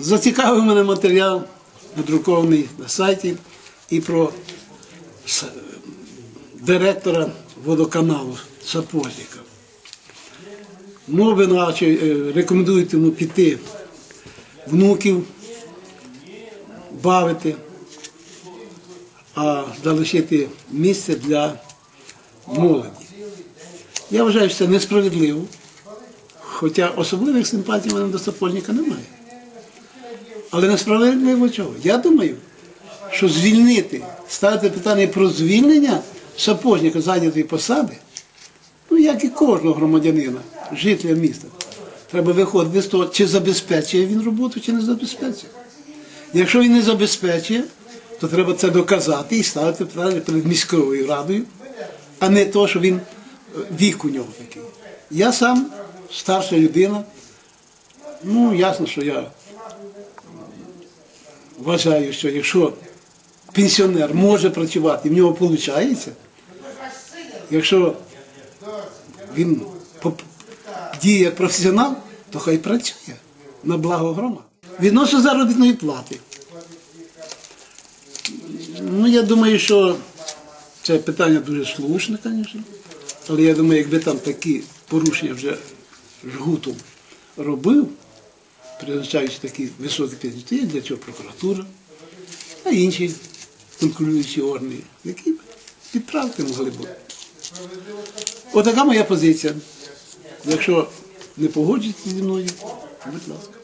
Зацікавив мене матеріал, надрукований на сайті, і про директора водоканалу Сапожника. Мови наче рекомендують йому піти внуків, бавити, а залишити місце для молоді. Я вважаю, що це несправедливо, хоча особливих симпатій в мене до Сапожника немає. Але несправедливо чого? Я думаю, що звільнити, ставити питання про звільнення сапожника зайнятої посади, ну як і кожного громадянина, жителя міста, треба виходити з того, чи забезпечує він роботу, чи не забезпечує. Якщо він не забезпечує, то треба це доказати і ставити питання перед міською радою, а не то, що він е, вік у нього такий. Я сам старша людина, ну ясно, що я вважаю, що якщо пенсіонер може працювати, і в нього виходить, якщо він діє як професіонал, то хай працює на благо громади. Відносно заробітної плати. Ну, я думаю, що це питання дуже слушне, звісно. Але я думаю, якби там такі порушення вже жгутом робив, призначаючи такі високі пенсії, є для цього прокуратура, а інші конкуруючі органи, які підправки могли бути. Отака моя позиція. Якщо не погоджуєтеся зі мною, будь ласка.